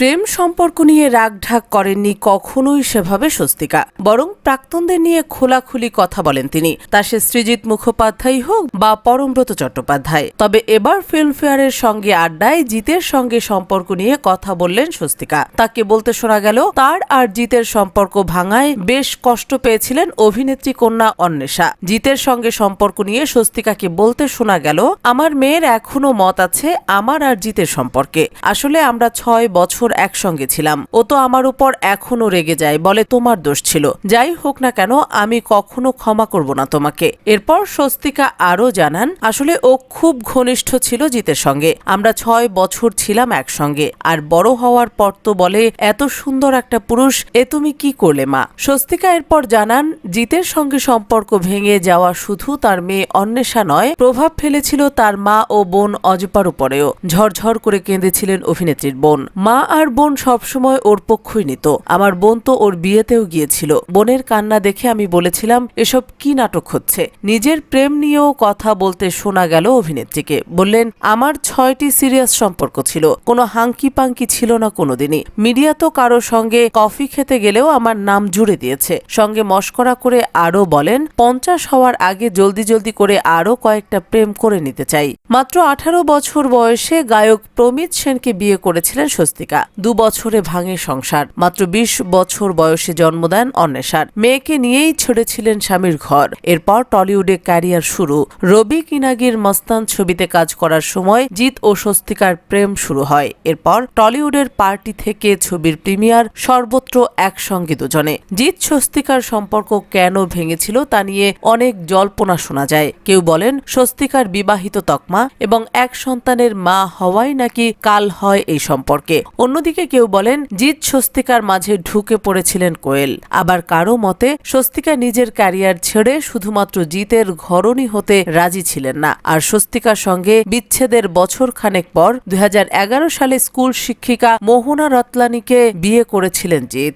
প্রেম সম্পর্ক নিয়ে রাগঢাক করেননি কখনোই সেভাবে স্বস্তিকা। বরং প্রাক্তনদের নিয়ে খোলাখুলি কথা বলেন তিনি। তা সে সৃজিত মুখোপাধ্যায় হোক বা পরমব্রত চট্টোপাধ্যায়। তবে এবার ফিল্মফেয়ারের সঙ্গে আড্ডায় জিতের সঙ্গে সম্পর্ক নিয়ে কথা বললেন স্বস্তিকা। তাকে বলতে শোনা গেল, তার আর জিতের সম্পর্ক ভাঙায় বেশ কষ্ট পেয়েছিলেন অভিনেত্রী কন্যা অন্বেষা। জিতের সঙ্গে সম্পর্ক নিয়ে স্বস্তিকাকে বলতে শোনা গেল, আমার মেয়ের এখনও মত আছে আমার আর জিতের সম্পর্কে। আসলে আমরা ছয় বছর একসঙ্গে ছিলাম। ও তো আমার উপর এখনও রেগে যায় বলে তোমার দোষ ছিল। যাই হোক না কেন, আমি কখনো ক্ষমা করব না তোমাকে। এরপর স্বস্তিকা আরও জানান, আসলে ও খুব ঘনিষ্ঠ ছিল জিতের সঙ্গে। আমরা ছয় বছর ছিলাম একসঙ্গে। আর বড় হওয়ার পর তো বলে, এত সুন্দর একটা পুরুষ, এ তুমি কি করলে মা? স্বস্তিকা এরপর জানান, জিতের সঙ্গে সম্পর্ক ভেঙে যাওয়া শুধু তার মেয়ে অন্বেষা নয়, প্রভাব ফেলেছিল তার মা ও বোন অজপার উপরেও। ঝরঝর করে কেঁদেছিলেন অভিনেত্রীর বোন। মা আর বোন সবসময় ওর পক্ষই নিত। আমার বোন তো ওর বিয়েতেও গিয়েছিল। বোনের কান্না দেখে আমি বলেছিলাম, এসব কি নাটক হচ্ছে? নিজের প্রেম নিয়েও কথা বলতে শোনা গেল অভিনেত্রীকে। বললেন, আমার ছয়টি সিরিয়াস সম্পর্ক ছিল। কোনো হাঙ্কি পাঙ্কি ছিল না কোনোদিনই। মিডিয়া তো কারও সঙ্গে কফি খেতে গেলেও আমার নাম জুড়ে দিয়েছে। সঙ্গে মস্করা করে আরও বলেন, পঞ্চাশ হওয়ার আগে জলদি জলদি করে আরও কয়েকটা প্রেম করে নিতে চাই। মাত্র আঠারো বছর বয়সে গায়ক প্রমিত সেনকে বিয়ে করেছিলেন স্বস্তিকা। দু বছরে ভাঙে সংসার। মাত্র বিশ বছর বয়সে জন্ম দেন অন্বেষার। মেয়েকে নিয়েই ছেড়েছিলেন স্বামীর ঘর। এরপর টলিউডে ক্যারিয়ার শুরু। রবি কিনাগির মস্তান ছবিতে কাজ করার সময় জিৎ ও স্বস্তিকার প্রেম শুরু হয়। এরপর টলিউডের পার্টি থেকে ছবির প্রিমিয়ার সর্বত্র একসঙ্গে দুজনে। জিৎ স্বস্তিকার সম্পর্ক কেন ভেঙেছিল তা নিয়ে অনেক জল্পনা শোনা যায়। কেউ বলেন, স্বস্তিকার বিবাহিত তকমা এবং এক সন্তানের মা হওয়াই নাকি কাল হয় এই সম্পর্কে। অন্যদিকে কেউ বলেন, জিৎ স্বস্তিকার মাঝে ঢুকে পড়েছিলেন কোয়েল। আবার কারও মতে, স্বস্তিকা নিজের ক্যারিয়ার ছেড়ে শুধুমাত্র জিতের ঘরণী হতে রাজি ছিলেন না। আর স্বস্তিকার সঙ্গে বিচ্ছেদের বছর খানেক পর দু হাজার এগারো সালে স্কুল শিক্ষিকা মোহনা রতলানিকে বিয়ে করেছিলেন জিৎ।